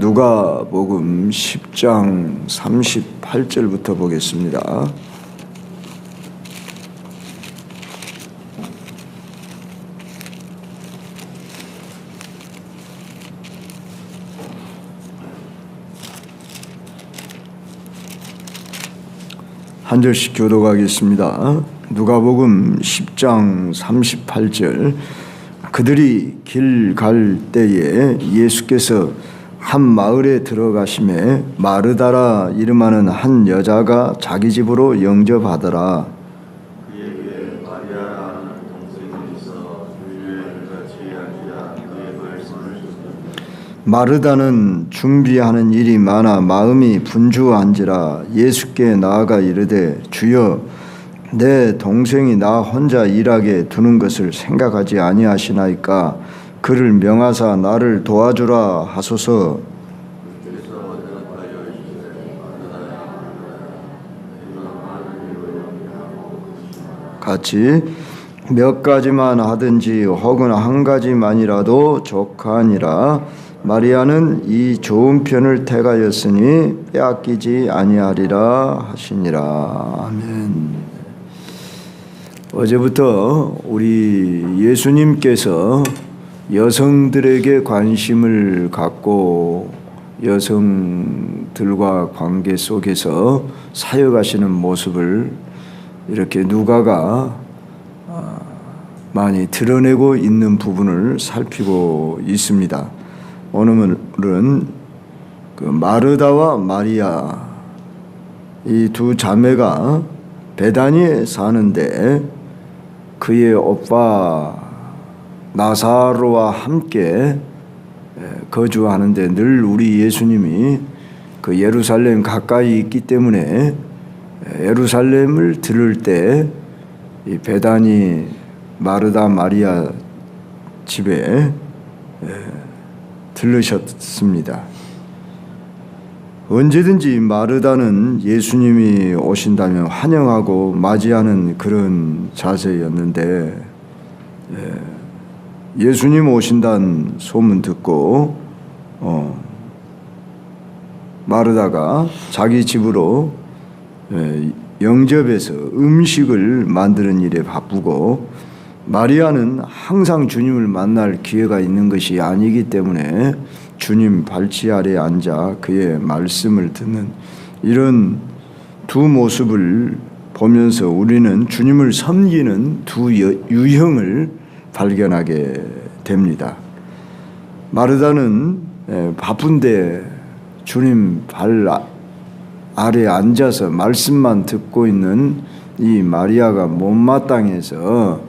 누가 복음 10장 38절부터 보겠습니다. 한 절씩 교도하겠습니다. 누가복음 10장 38절 그들이 길 갈 때에 예수께서 한 마을에 들어가심에 마르다라 이름하는 한 여자가 자기 집으로 영접하더라. 마르다는 준비하는 일이 많아 마음이 분주한지라 예수께 나아가 이르되 주여 내 동생이 나 혼자 일하게 두는 것을 생각하지 아니하시나이까? 그를 명하사 나를 도와주라 하소서. 같이 몇 가지만 하든지 혹은 한 가지만이라도 족하니라. 마리아는 이 좋은 편을 택하였으니 빼앗기지 아니하리라 하시니라. 아멘. 어제부터 우리 예수님께서 여성들에게 관심을 갖고 여성들과 관계 속에서 사역하시는 모습을 이렇게 누가가 아, 많이 드러내고 있는 부분을 살피고 있습니다. 오늘은 그 마르다와 마리아 이 두 자매가 베다니에 사는데 그의 오빠 나사로와 함께 거주하는데 늘 우리 예수님이 그 예루살렘 가까이 있기 때문에 예루살렘을 들을 때 이 베다니 마르다 마리아 집에 들르셨습니다. 언제든지 마르다는 예수님이 오신다면 환영하고 맞이하는 그런 자세였는데 예 수님 오신다는 소문 듣고 어, 마르다가 자기 집으로 영접해서 음식을 만드는 일에 바쁘고 마리아는 항상 주님을 만날 기회가 있는 것이 아니기 때문에 주님 발치 아래 앉아 그의 말씀을 듣는 이런 두 모습을 보면서 우리는 주님을 섬기는 두 유형을 발견하게 됩니다. 마르다는 바쁜데 주님 발 아래 앉아서 말씀만 듣고 있는 이 마리아가 못마땅해서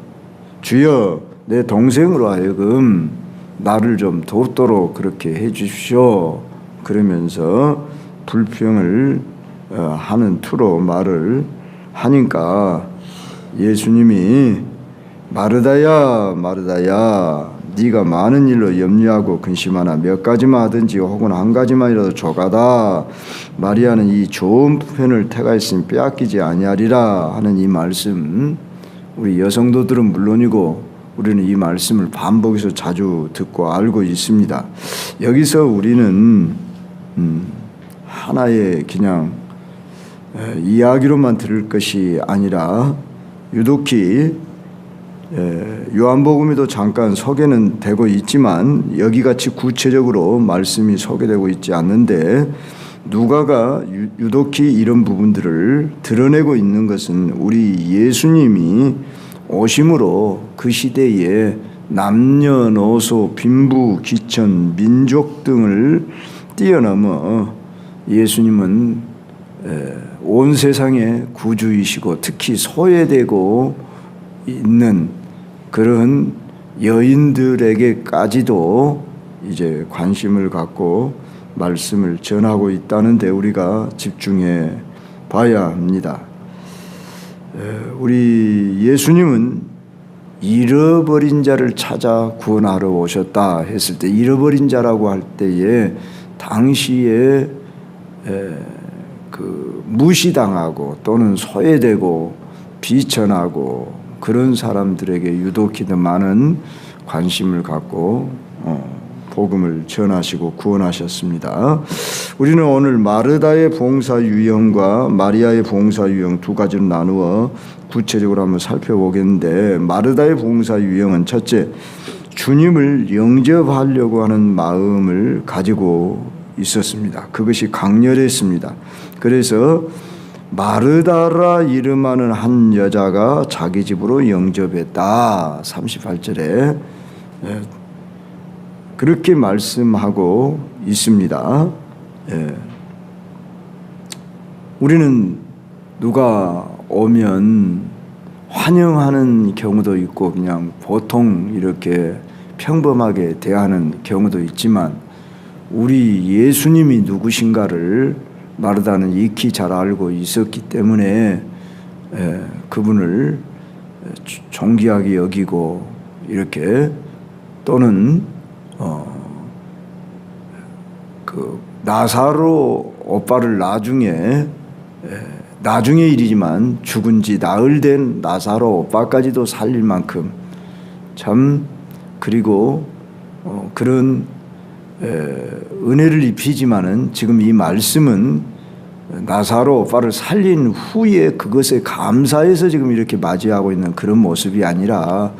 주여 내 동생으로 하여금 나를 좀 돕도록 그렇게 해 주십시오. 그러면서 불평을 어, 하는 투로 말을 하니까 예수님이 마르다야 마르다야 네가 많은 일로 염려하고 근심하나 몇 가지만 하든지 혹은 한 가지만이라도 조가다 마리아는 이 좋은 편을 택하였으니 빼앗기지 아니하리라 하는 이 말씀 우리 여성도들은 물론이고 우리는 이 말씀을 반복해서 자주 듣고 알고 있습니다. 여기서 우리는 음, 하나의 그냥 이야기로만 들을 것이 아니라 유독히 요한복음에도 잠깐 소개는 되고 있지만 여기같이 구체적으로 말씀이 소개되고 있지 않는데 누가가 유독히 이런 부분들을 드러내고 있는 것은 우리 예수님이 오심으로 그 시대에 남녀노소 빈부 귀천 민족 등을 뛰어넘어 예수님은 온 세상의 구주이시고 특히 소외되고 있는 그런 여인들에게까지도 이제 관심을 갖고 말씀을 전하고 있다는데 우리가 집중해 봐야 합니다. 우리 예수님은 잃어버린 자를 찾아 구원하러 오셨다 했을 때 잃어버린 자라고 할 때에 당시에 그 무시당하고 또는 소외되고 비천하고 그런 사람들에게 유독히 더 많은 관심을 갖고 어, 복음을 전하시고 구원하셨습니다. 우리는 오늘 마르다의 봉사 유형과 마리아의 봉사 유형 두 가지로 나누어 구체적으로 한번 살펴보겠는데 마르다의 봉사 유형은 첫째 주님을 영접하려고 하는 마음을 가지고 있었습니다. 그것이 강렬했습니다. 그래서 마르다라 이름하는 한 여자가 자기 집으로 영접했다. 38절에 예, 그렇게 말씀하고 있습니다. 예. 우리는 누가 오면 환영하는 경우도 있고 그냥 보통 이렇게 평범하게 대하는 경우도 있지만 우리 예수님이 누구신가를 마르다는 익히 잘 알고 있었기 때문에 에, 그분을 존귀하게 여기고 이렇게 또는 어, 그 나사로 오빠를 나중에 에, 나중의 일이지만 죽은 지 나흘 된 나사로 오빠까지도 살릴 만큼 참 그리고 어, 그런 에, 은혜를 입히지만은 지금 이 말씀은 나사로 오빠를 살린 후에 그것에 감사해서 지금 이렇게 맞이하고 있는 그런 모습이 아니라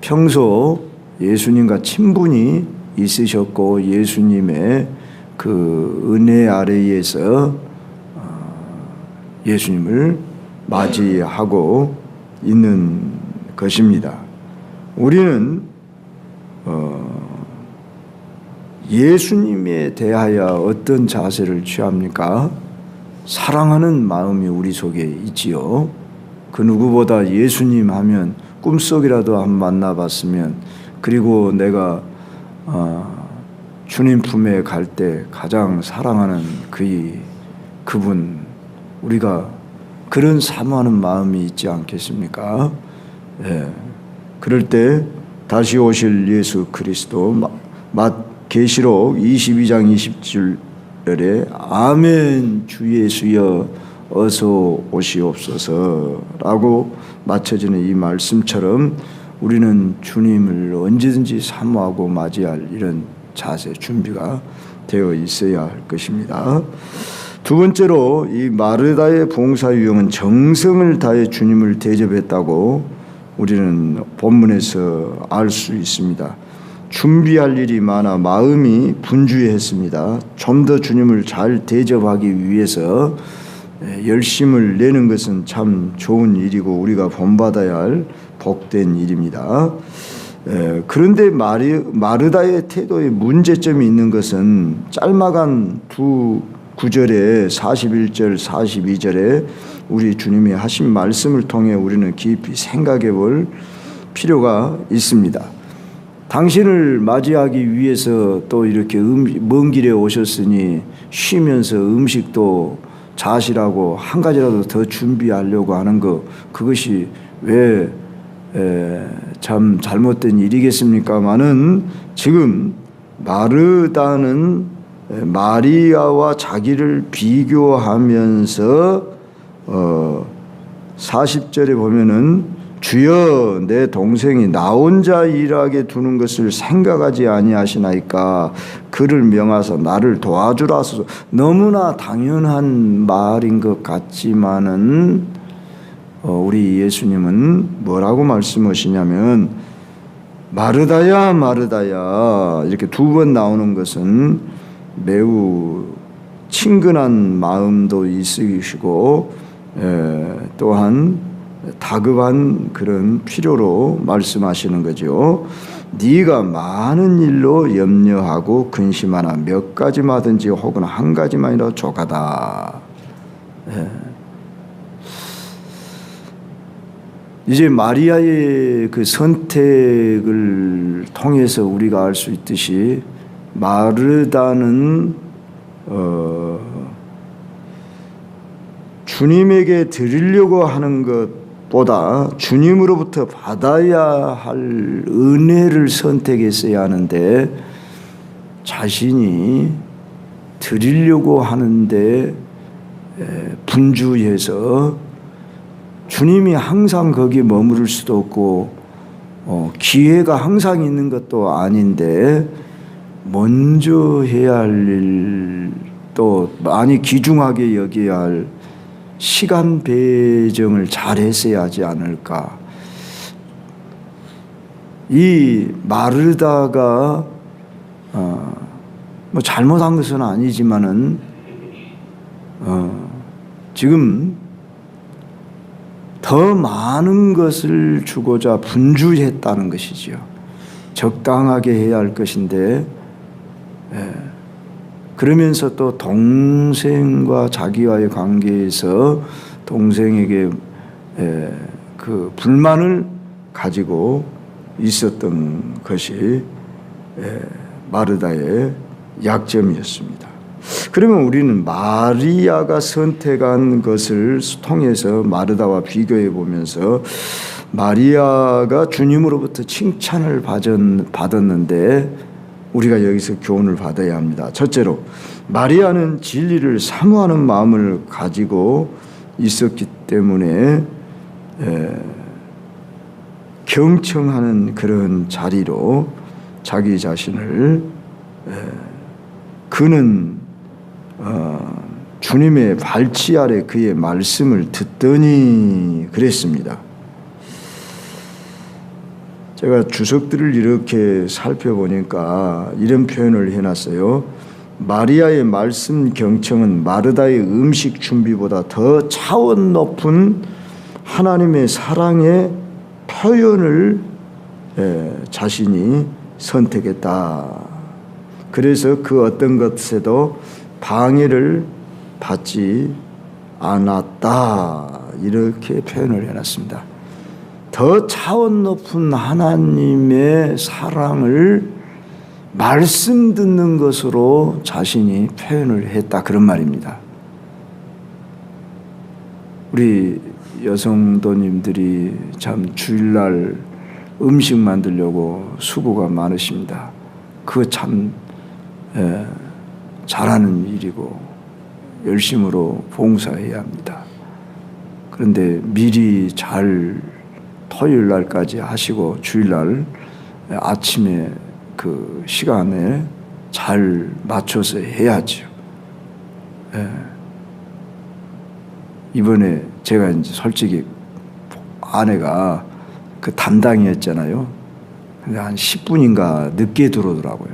평소 예수님과 친분이 있으셨고 예수님의 그 은혜 아래에서 어, 예수님을 맞이하고 있는 것입니다. 우리는 어, 예수님에 대하여 어떤 자세를 취합니까? 사랑하는 마음이 우리 속에 있지요. 그 누구보다 예수님 하면 꿈속이라도 한 만나봤으면 그리고 내가 어, 주님 품에 갈 때 가장 사랑하는 그이 그분 우리가 그런 사모하는 마음이 있지 않겠습니까? 예. 그럴 때 다시 오실 예수 그리스도 마, 계시록 22장 20절에 아멘 주 예수여 어서 오시옵소서라고 맞춰지는 이 말씀처럼 우리는 주님을 언제든지 사모하고 맞이할 이런 자세 준비가 되어 있어야 할 것입니다. 두 번째로 이 마르다의 봉사 유형은 정성을 다해 주님을 대접했다고 우리는 본문에서 알 수 있습니다. 준비할 일이 많아 마음이 분주했습니다. 좀 더 주님을 잘 대접하기 위해서 열심을 내는 것은 참 좋은 일이고 우리가 본받아야 할 복된 일입니다. 그런데 마리, 마르다의 태도에 문제점이 있는 것은 짤막한 두 구절에 41절 42절에 우리 주님이 하신 말씀을 통해 우리는 깊이 생각해 볼 필요가 있습니다. 당신을 맞이하기 위해서 또 이렇게 음, 먼 길에 오셨으니 쉬면서 음식도 자시라고 한 가지라도 더 준비하려고 하는 것 그것이 왜 참 잘못된 일이겠습니까마는 지금 마르다는 마리아와 자기를 비교하면서 어 40절에 보면은 주여 내 동생이 나 혼자 일하게 두는 것을 생각하지 아니하시나이까? 그를 명하사 나를 도와주라서. 너무나 당연한 말인 것 같지만은 어, 우리 예수님은 뭐라고 말씀하시냐면 마르다야 마르다야. 이렇게 두 번 나오는 것은 매우 친근한 마음도 있으시고 에, 또한 다급한 그런 필요로 말씀하시는 거죠. 네가 많은 일로 염려하고 근심하나 몇 가지마든지 혹은 한 가지만이라도 조가다. 예. 이제 마리아의 그 선택을 통해서 우리가 알 수 있듯이 마르다는 어, 주님에게 드리려고 하는 것 보다 주님으로부터 받아야 할 은혜를 선택했어야 하는데 자신이 드리려고 하는데 분주해서 주님이 항상 거기 머무를 수도 없고 어, 기회가 항상 있는 것도 아닌데 먼저 해야 할 일, 또 많이 귀중하게 여겨야 할 시간 배정을 잘 했어야 하지 않을까. 이 마르다가 어, 뭐 잘못한 것은 아니지만은 어, 지금 더 많은 것을 주고자 분주했다는 것이지요. 적당하게 해야 할 것인데 예, 그러면서 또 동생과 자기와의 관계에서 동생에게 예, 그 불만을 가지고 있었던 것이 예, 마르다의 약점이었습니다. 그러면 우리는 마리아가 선택한 것을 통해서 마르다와 비교해 보면서 마리아가 주님으로부터 칭찬을 받았는데 우리가 여기서 교훈을 받아야 합니다. 첫째로 마리아는 진리를 사모하는 마음을 가지고 있었기 때문에 경청하는 그런 자리로 자기 자신을 그는 어, 주님의 발치 아래 그의 말씀을 듣더니 그랬습니다. 제가 주석들을 이렇게 살펴보니까 이런 표현을 해놨어요. 마리아의 말씀 경청은 마르다의 음식 준비보다 더 차원 높은 하나님의 사랑의 표현을 자신이 선택했다. 그래서 그 어떤 것에도 방해를 받지 않았다. 이렇게 표현을 해놨습니다. 더 차원 높은 하나님의 사랑을 말씀 듣는 것으로 자신이 표현을 했다. 그런 말입니다. 우리 여성도님들이 참 주일날 음식 만들려고 수고가 많으십니다. 그거 참 예, 잘하는 일이고 열심으로 봉사해야 합니다. 그런데 미리 잘 토요일 날까지 하시고 주일날 아침에 그 시간에 잘 맞춰서 해야죠. 예. 이번에 제가 이제 솔직히 아내가 그 담당이었잖아요. 근데 한 10분인가 늦게 들어오더라고요.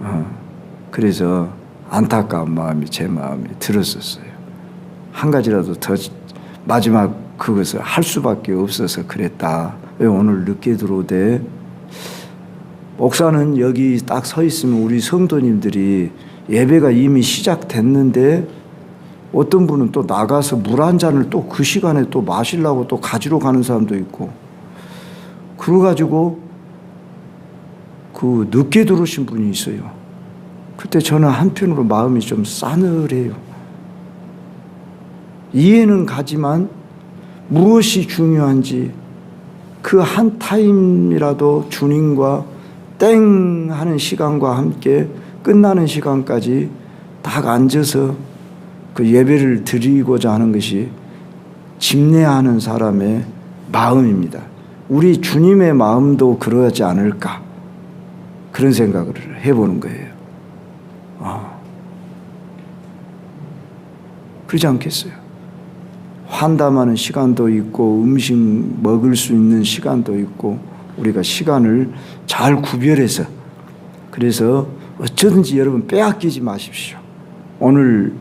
어. 그래서 안타까운 마음이 제 마음이 들었었어요. 한 가지라도 더 마지막 그것을 할 수밖에 없어서 그랬다. 왜 오늘 늦게 들어오대? 목사는 여기 딱 서 있으면 우리 성도님들이 예배가 이미 시작됐는데 어떤 분은 또 나가서 물 한 잔을 또 그 시간에 또 마시려고 또 가지러 가는 사람도 있고 그래가지고 그 늦게 들어오신 분이 있어요. 그때 저는 한편으로 마음이 좀 싸늘해요. 이해는 가지만 무엇이 중요한지 그 한 타임이라도 주님과 땡 하는 시간과 함께 끝나는 시간까지 딱 앉아서 그 예배를 드리고자 하는 것이 집례하는 사람의 마음입니다. 우리 주님의 마음도 그러지 않을까 그런 생각을 해보는 거예요. 아. 그러지 않겠어요? 환담하는 시간도 있고 음식 먹을 수 있는 시간도 있고 우리가 시간을 잘 구별해서 그래서 어쩌든지 여러분 빼앗기지 마십시오. 오늘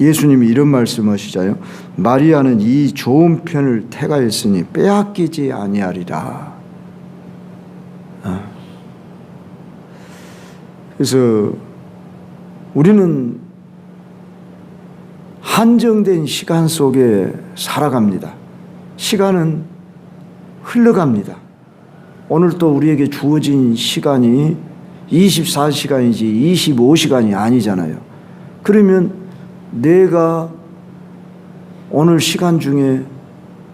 예수님이 이런 말씀하시자요. 마리아는 이 좋은 편을 택하였으니 빼앗기지 아니하리라. 어. 그래서 우리는 한정된 시간 속에 살아갑니다. 시간은 흘러갑니다. 오늘 또 우리에게 주어진 시간이 24시간이지 25시간이 아니잖아요. 그러면 내가 오늘 시간 중에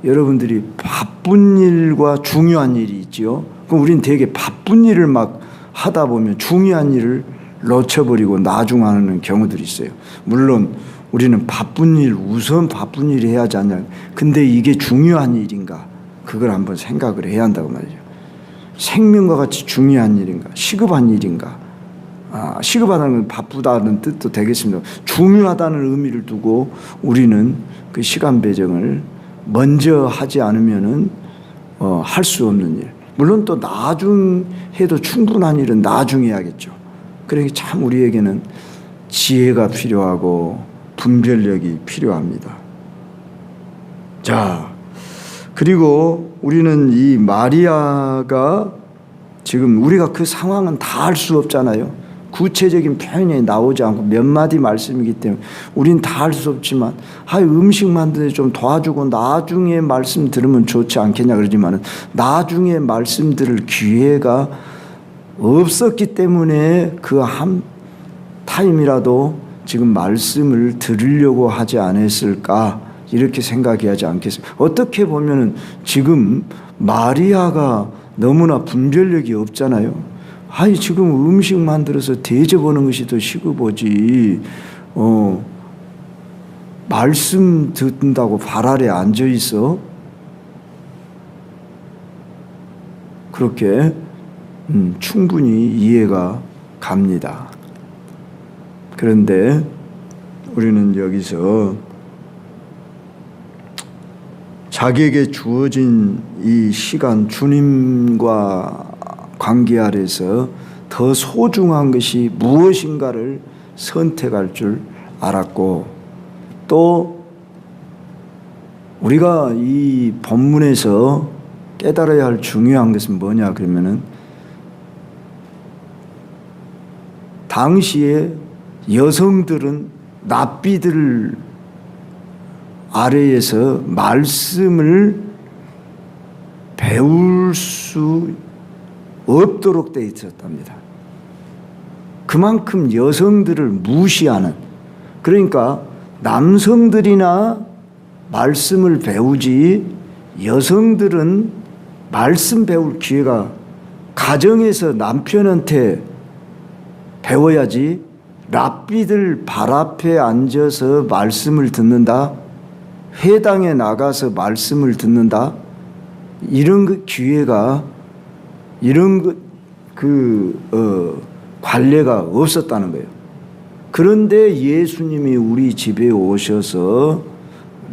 여러분들이 바쁜 일과 중요한 일이 있죠. 그럼 우리는 되게 바쁜 일을 막 하다 보면 중요한 일을 놓쳐버리고 나중하는 경우들이 있어요. 물론 우리는 바쁜 일, 우선 바쁜 일 해야 하지 않냐. 근데 이게 중요한 일인가? 그걸 한번 생각을 해야 한다고 말이죠. 생명과 같이 중요한 일인가? 시급한 일인가? 아, 시급하다는 건 바쁘다는 뜻도 되겠습니다. 중요하다는 의미를 두고 우리는 그 시간 배정을 먼저 하지 않으면은 어, 할 수 없는 일. 물론 또 나중 해도 충분한 일은 나중에 해야겠죠. 그러니까 참 우리에게는 지혜가 필요하고 분별력이 필요합니다. 자, 그리고 우리는 이 마리아가 지금 우리가 그 상황은 다 알 수 없잖아요. 구체적인 표현이 나오지 않고 몇 마디 말씀이기 때문에 우린 다할수 없지만 아 음식 만드는 좀 도와주고 나중에 말씀 들으면 좋지 않겠냐 그러지만은 나중에 말씀 들을 기회가 없었기 때문에 그 한 타임이라도 지금 말씀을 들으려고 하지 않았을까 이렇게 생각해야지 않겠습니까? 어떻게 보면은 지금 마리아가 너무나 분별력이 없잖아요. 아니 지금 음식 만들어서 대접하는 것이 더 시급하지. 어 말씀 듣는다고 발 아래 앉아 있어. 그렇게 음, 충분히 이해가 갑니다. 그런데 우리는 여기서 자기에게 주어진 이 시간 주님과 관계 아래서 더 소중한 것이 무엇인가를 선택할 줄 알았고 또 우리가 이 본문에서 깨달아야 할 중요한 것은 뭐냐 그러면은 당시에 여성들은 납비들 아래에서 말씀을 배울 수 없도록 돼 있었답니다. 그만큼 여성들을 무시하는 그러니까 남성들이나 말씀을 배우지 여성들은 말씀 배울 기회가 가정에서 남편한테 배워야지 랍비들 발 앞에 앉아서 말씀을 듣는다. 회당에 나가서 말씀을 듣는다. 이런 그 기회가 이런 그, 그 어, 관례가 없었다는 거예요. 그런데 예수님이 우리 집에 오셔서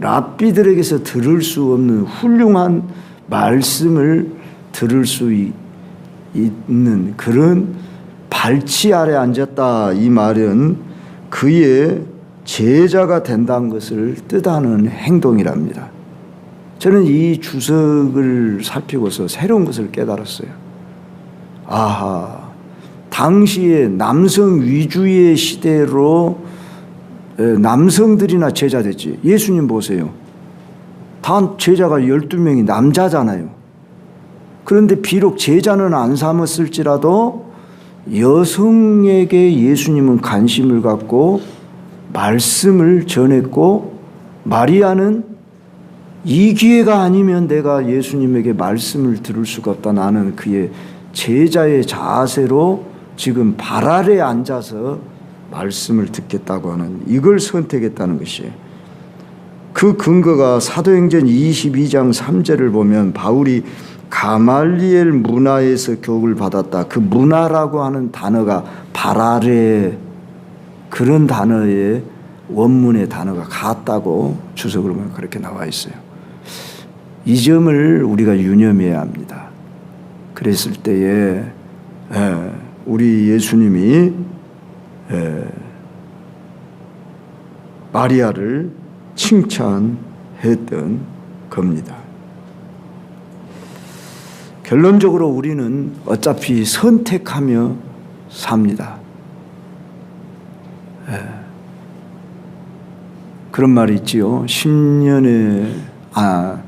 랍비들에게서 들을 수 없는 훌륭한 말씀을 들을 수 있- 있는 그런 발치 아래 앉았다 이 말은 그의 제자가 된다는 것을 뜻하는 행동이랍니다. 저는 이 주석을 살피고서 새로운 것을 깨달았어요. 아하, 당시에 남성 위주의 시대로 에, 남성들이나 제자 됐지. 예수님 보세요. 다 제자가 12명이 남자잖아요. 그런데 비록 제자는 안 삼았을지라도 여성에게 예수님은 관심을 갖고 말씀을 전했고 마리아는 이 기회가 아니면 내가 예수님에게 말씀을 들을 수가 없다. 나는 그의 제자의 자세로 지금 발 아래 앉아서 말씀을 듣겠다고 하는 이걸 선택했다는 것이에요. 그 근거가 사도행전 22장 3절을 보면 바울이 가말리엘 문화에서 교육을 받았다. 그 문화라고 하는 단어가 발 아래 그런 단어의 원문의 단어가 같다고 주석을 보면 그렇게 나와 있어요. 이 점을 우리가 유념해야 합니다. 그랬을 때에 에, 우리 예수님이 에, 마리아를 칭찬했던 겁니다. 결론적으로 우리는 어차피 선택하며 삽니다. 에. 그런 말이 있지요. 10년의 아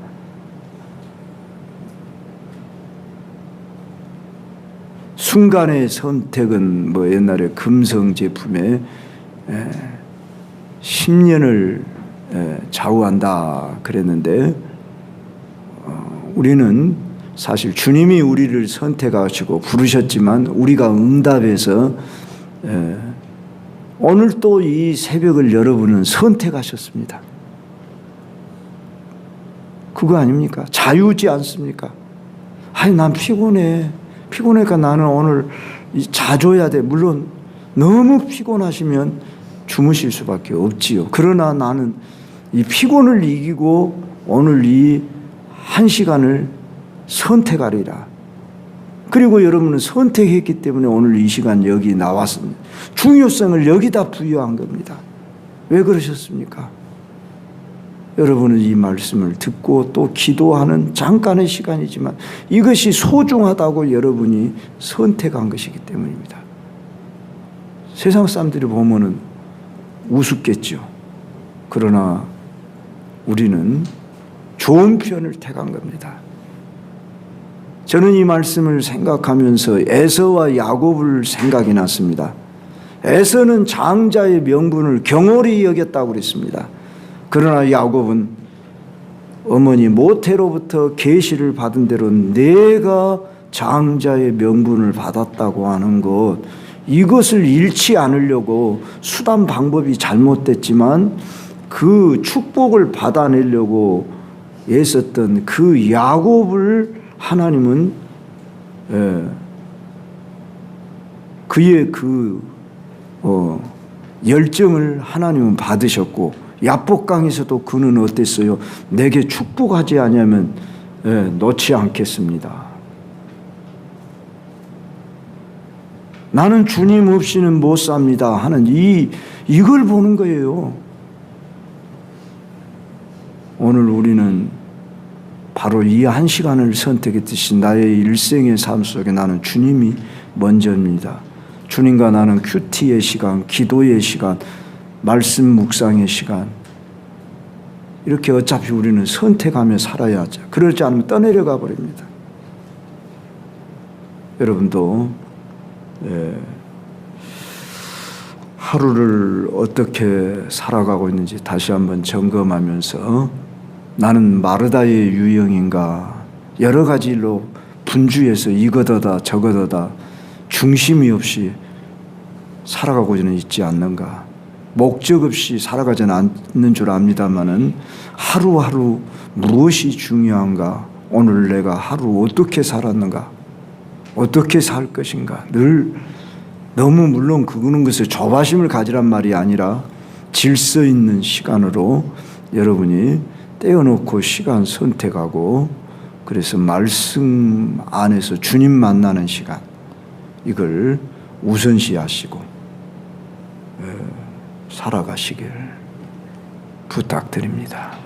순간의 선택은 뭐 옛날에 금성 제품에 에, 10년을 에, 좌우한다 그랬는데 어, 우리는 사실 주님이 우리를 선택하시고 부르셨지만 우리가 응답해서 에, 오늘 또 이 새벽을 여러분은 선택하셨습니다. 그거 아닙니까? 자유지 않습니까? 아니 난 피곤해. 피곤하니까 나는 오늘 이 자줘야 돼. 물론 너무 피곤하시면 주무실 수밖에 없지요. 그러나 나는 이 피곤을 이기고 오늘 이 한 시간을 선택하리라. 그리고 여러분은 선택했기 때문에 오늘 이 시간 여기 나왔습니다. 중요성을 여기다 부여한 겁니다. 왜 그러셨습니까? 여러분은 이 말씀을 듣고 또 기도하는 잠깐의 시간이지만 이것이 소중하다고 여러분이 선택한 것이기 때문입니다. 세상 사람들이 보면은 우습겠죠. 그러나 우리는 좋은 편을 택한 겁니다. 저는 이 말씀을 생각하면서 에서와 야곱을 생각이 났습니다. 에서는 장자의 명분을 경홀히 여겼다고 그랬습니다. 그러나 야곱은 어머니 모태로부터 계시를 받은 대로 내가 장자의 명분을 받았다고 하는 것 이것을 잃지 않으려고 수단 방법이 잘못됐지만 그 축복을 받아내려고 애썼던 그 야곱을 하나님은 예, 그의 그 어, 열정을 하나님은 받으셨고 야복강에서도 그는 어땠어요? 내게 축복하지 않으면 예, 놓지 않겠습니다. 나는 주님 없이는 못 삽니다 하는 이 이걸 보는 거예요. 오늘 우리는 바로 이 한 시간을 선택했듯이 나의 일생의 삶 속에 나는 주님이 먼저입니다. 주님과 나는 큐티의 시간, 기도의 시간, 말씀 묵상의 시간. 이렇게 어차피 우리는 선택하며 살아야 하죠. 그러지 않으면 떠내려가 버립니다. 여러분도 예, 하루를 어떻게 살아가고 있는지 다시 한번 점검하면서 나는 마르다의 유형인가? 여러 가지 일로 분주해서 이거더다 저거더다 중심이 없이 살아가고는 있지 않는가? 목적 없이 살아가지는 않는 줄 압니다만은 하루하루 무엇이 중요한가? 오늘 내가 하루 어떻게 살았는가? 어떻게 살 것인가? 늘 너무 물론 그거는 것을 조바심을 가지란 말이 아니라 질서 있는 시간으로 여러분이 떼어놓고 시간 선택하고 그래서 말씀 안에서 주님 만나는 시간 이걸 우선시하시고 에, 살아가시길 부탁드립니다.